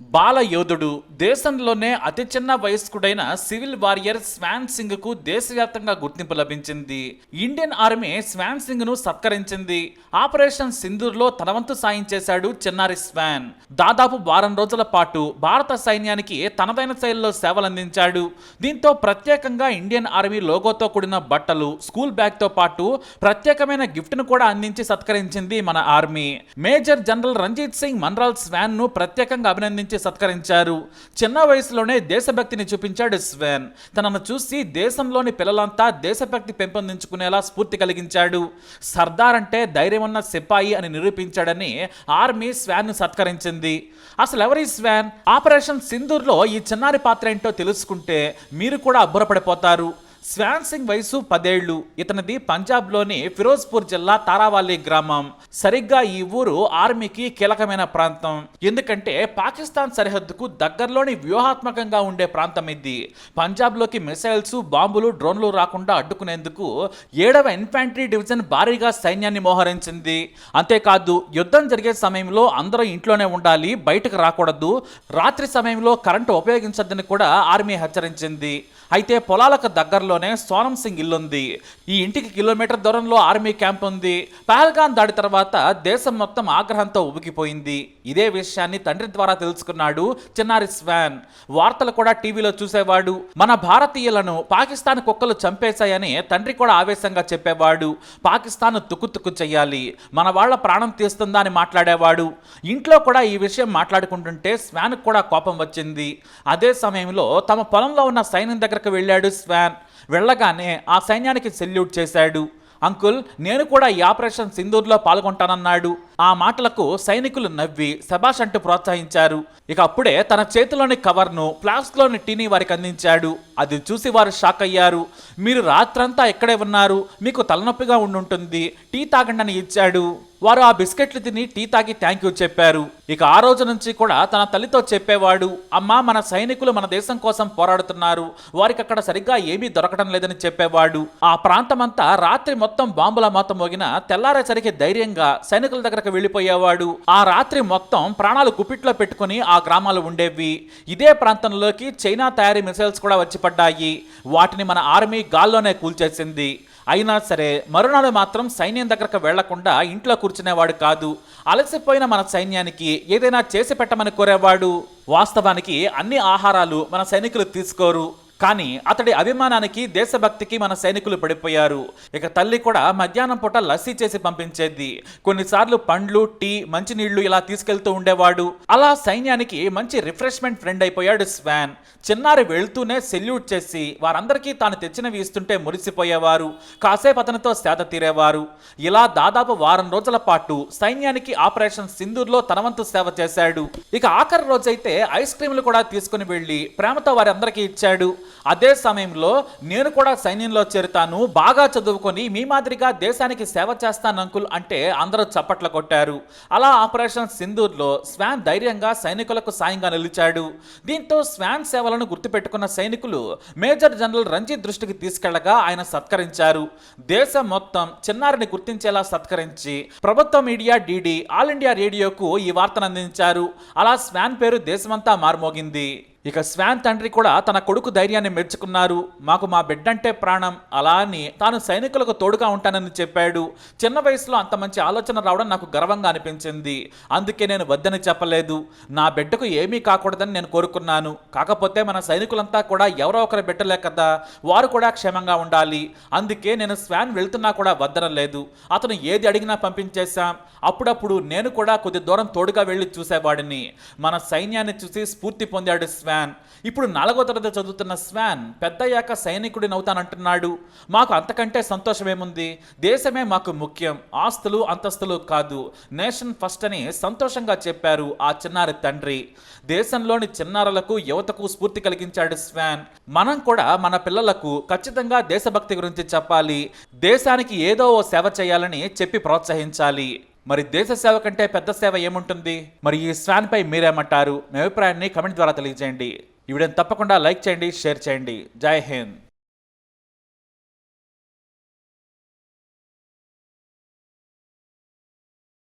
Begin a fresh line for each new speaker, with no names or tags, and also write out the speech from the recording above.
బాల యోధుడు దేశంలోనే అతి చిన్న వయస్కుడైన సివిల్ వారియర్ స్వాన్ సింగ్కు దేశవ్యాప్తంగా గుర్తింపు లభించింది. ఇండియన్ ఆర్మీ స్వాన్ సింగ్ను సత్కరించింది. ఆపరేషన్ సింధూర్లో తనవంతు తన వంతు సాయం చేశాడు చిన్నారి స్వాన్. దాదాపు వారం రోజుల పాటు భారత సైన్యానికి తనదైన శైలిలో సేవలందించాడు. దీంతో ప్రత్యేకంగా ఇండియన్ ఆర్మీ లోగోతో కూడిన బట్టలు స్కూల్ బ్యాగ్తో పాటు ప్రత్యేకమైన గిఫ్ట్ను కూడా అందించి సత్కరించింది మన army. Major General Ranjit Singh Manral స్వాన్ను ప్రత్యేకంగా అభినందించి సత్కరించారు. చిన్న వయసులోనే దేశభక్తిని చూపించాడు స్వెన్. తనను చూసి దేశంలోని పిల్లలంతా దేశభక్తి పెంపొందించుకునేలా స్ఫూర్తి కలిగించాడు. సర్దార్ అంటే ధైర్యం ఉన్న సిపాయి అని నిరూపించాడని ఆర్మీ స్వాన్ను సత్కరించింది. అసలు ఎవరి స్వాన్? ఆపరేషన్ సింధూర్లో ఈ చిన్నారి పాత్ర ఏంటో తెలుసుకుంటే మీరు కూడా అబ్బురపడిపోతారు. శ్వాన్ సింగ్ వయసు పదేళ్ళు ఇతనిది పంజాబ్లోని ఫిరోజ్పూర్ జిల్లా తారావాలి గ్రామం. సరిగ్గా ఈ ఊరు ఆర్మీకి కీలకమైన ప్రాంతం. ఎందుకంటే పాకిస్తాన్ సరిహద్దుకు దగ్గరలోని వ్యూహాత్మకంగా ఉండే ప్రాంతం ఇది. పంజాబ్లోకి మిసైల్స్ బాంబులు డ్రోన్లు రాకుండా అడ్డుకునేందుకు ఏడవ ఇన్ఫాంట్రీ డివిజన్ భారీగా సైన్యాన్ని మోహరించింది. అంతేకాదు యుద్ధం జరిగే సమయంలో అందరూ ఇంట్లోనే ఉండాలి బయటకు రాకూడదు రాత్రి సమయంలో కరెంటు ఉపయోగించొద్దని కూడా ఆర్మీ హెచ్చరించింది. అయితే పొలాలకు దగ్గరలోనే సోనం సింగ్ ఇల్లు ఉంది. ఈ ఇంటికి కిలోమీటర్ దూరంలో ఆర్మీ క్యాంప్ ఉంది. పహల్గాన్ దాడి తర్వాత దేశం మొత్తం ఆగ్రహంతో ఉబికిపోయింది. ఇదే విషయాన్ని తండ్రి ద్వారా తెలుసుకున్నాడు చిన్నారి స్వాన్. వార్తలు కూడా టీవీలో చూసేవాడు. మన భారతీయులను పాకిస్తాన్ కుక్కలు చంపేశాయని తండ్రి కూడా ఆవేశంగా చెప్పేవాడు. పాకిస్తాన్ తుక్కు తుక్కు చెయ్యాలి. మన వాళ్ళ ప్రాణం తీస్తుందా అని మాట్లాడేవాడు. ఇంట్లో కూడా ఈ విషయం మాట్లాడుకుంటుంటే స్వాన్కు కూడా కోపం వచ్చింది. అదే సమయంలో తమ పొలంలో ఉన్న సైన్యం దగ్గరకు వెళ్ళాడు స్వాన్. వెళ్ళగానే ఆ సైన్యానికి సెల్యూట్ చేశాడు. అంకుల్ నేను కూడా ఈ ఆపరేషన్ సింధూర్లో పాల్గొంటానన్నాడు. ఆ మాటలకు సైనికులు నవ్వి సభాష్ అంటూ ప్రోత్సహించారు. ఇక అప్పుడే తన చేతిలోని కవర్ను ఫ్లాస్క్లోని టీని వారికి అందించాడు. అది చూసి వారు షాక్ అయ్యారు. మీరు రాత్రంతా ఇక్కడే ఉన్నారు? మీకు తలనొప్పిగా ఉండుంటుంది. టీ తాగండి అని ఇచ్చాడు. వారు ఆ బిస్కెట్లు తిని టీ తాగి థ్యాంక్ యూ చెప్పారు. ఇక ఆ రోజు నుంచి కూడా తన తల్లితో చెప్పేవాడు అమ్మా మన సైనికులు మన దేశం కోసం పోరాడుతున్నారు. వారికి అక్కడ సరిగ్గా ఏమీ దొరకడం లేదని చెప్పేవాడు. ఆ ప్రాంతమంతా రాత్రి మొత్తం బాంబుల మాత మోగిన తెల్లారేసరికి ధైర్యంగా సైనికుల దగ్గరకు వెళ్ళిపోయేవాడు. ఆ రాత్రి మొత్తం ప్రాణాలు గుప్పిట్లో పెట్టుకుని ఆ గ్రామాలు ఉండేవి. ఇదే ప్రాంతంలోకి చైనా తయారీ మిసైల్స్ కూడా వచ్చి పడ్డాయి. వాటిని మన ఆర్మీ గాల్లోనే కూల్చేసింది. అయినా సరే మరునాడు మాత్రం సైన్యం దగ్గరకు వెళ్ళకుండా ఇంట్లో కూర్చునేవాడు కాదు. అలసిపోయిన మన సైన్యానికి ఏదైనా చేసి పెట్టమని కోరేవాడు. వాస్తవానికి అన్ని ఆహారాలు మన సైనికులు తీసుకోరు. కానీ అతడి అభిమానానికి దేశభక్తికి మన సైనికులు పడిపోయారు. ఇక తల్లి కూడా మధ్యాహ్నం పూట లస్సీ చేసి పంపించేది. కొన్నిసార్లు పండ్లు టీ మంచినీళ్ళు ఇలా తీసుకెళ్తూ ఉండేవాడు. అలా సైన్యానికి మంచి రిఫ్రెష్మెంట్ ఫ్రెండ్ అయిపోయాడు స్వాన్. చిన్నారి వెళ్తూనే సెల్యూట్ చేసి వారందరికీ తాను తెచ్చినవి ఇస్తుంటే మురిసిపోయేవారు. కాసేపు అతనితో సేద తీరేవారు. ఇలా దాదాపు వారం రోజుల పాటు సైన్యానికి ఆపరేషన్ సింధూర్లో తనవంతు సేవ చేశాడు. ఇక ఆఖరి రోజైతే ఐస్ క్రీములు కూడా తీసుకుని వెళ్ళి ప్రేమతో వారందరికీ ఇచ్చాడు. అదే సమయంలో నేను కూడా సైన్యంలో చేరుతాను బాగా చదువుకొని మీ మాదిరిగా దేశానికి సేవ చేస్తాను అంకుల్ అంటే అందరూ చప్పట్లు కొట్టారు. అలా ఆపరేషన్ సింధూర్లో స్వాన్ ధైర్యంగా సైనికులకు సాయంగా నిలిచాడు. దీంతో స్వాన్ సేవలను గుర్తుపెట్టుకున్న సైనికులు మేజర్ జనరల్ రంజిత్ దృష్టికి తీసుకెళ్ళగా ఆయన సత్కరించారు. దేశం మొత్తం చిన్నారిని గుర్తించేలా సత్కరించి ప్రభుత్వ మీడియా డీడీ ఆల్ ఇండియా రేడియోకు ఈ వార్తను అందించారు. అలా స్వాన్ పేరు దేశమంతా మారుమోగింది. ఇక స్వాన్ తండ్రి కూడా తన కొడుకు ధైర్యాన్ని మెచ్చుకున్నారు. మాకు మా బిడ్డంటే ప్రాణం అలా అని తాను సైనికులకు తోడుగా ఉంటానని చెప్పాడు. చిన్న వయసులో అంత మంచి ఆలోచన రావడం నాకు గర్వంగా అనిపించింది. అందుకే నేను వద్దని చెప్పలేదు. నా బిడ్డకు ఏమీ కాకూడదని నేను కోరుకున్నాను. కాకపోతే మన సైనికులంతా కూడా ఎవరో ఒకరు బిడ్డలే కదా వారు కూడా క్షేమంగా ఉండాలి. అందుకే నేను స్వాన్ వెళ్తున్నా కూడా వద్దనలేదు. అతను ఏది అడిగినా పంపించేశాం. అప్పుడప్పుడు నేను కూడా కొద్ది దూరం తోడుగా వెళ్ళి చూసేవాడిని. మన సైన్యాన్ని చూసి స్ఫూర్తి పొందాడు స్వాన్. ఇప్పుడు నాలుగో తరగతి చదువుతున్న స్వాన్ పెద్దయ్యాక సైనికుడిని అవుతానంటున్నాడు మాకు అంతకంటే సంతోషమేముంది? దేశమే మాకు ముఖ్యం ఆస్తులు అంతస్తులు కాదు. నేషన్ ఫస్ట్ అని సంతోషంగా చెప్పారు ఆ చిన్నారి తండ్రి. దేశంలోని చిన్నారులకు యువతకు స్ఫూర్తి కలిగించాడు స్వాన్. మనం కూడా మన పిల్లలకు ఖచ్చితంగా దేశభక్తి గురించి చెప్పాలి. దేశానికి ఏదో ఓ సేవ చేయాలని చెప్పి ప్రోత్సహించాలి. మరి దేశ సేవ కంటే పెద్ద సేవ ఏముంటుంది? మరి ఈ స్వాన్ పై మీరేమంటారు? మీ అభిప్రాయాన్ని కమెంట్ ద్వారా తెలియజేయండి. ఈ వీడియోని తప్పకుండా లైక్ చేయండి షేర్ చేయండి. జై హింద్.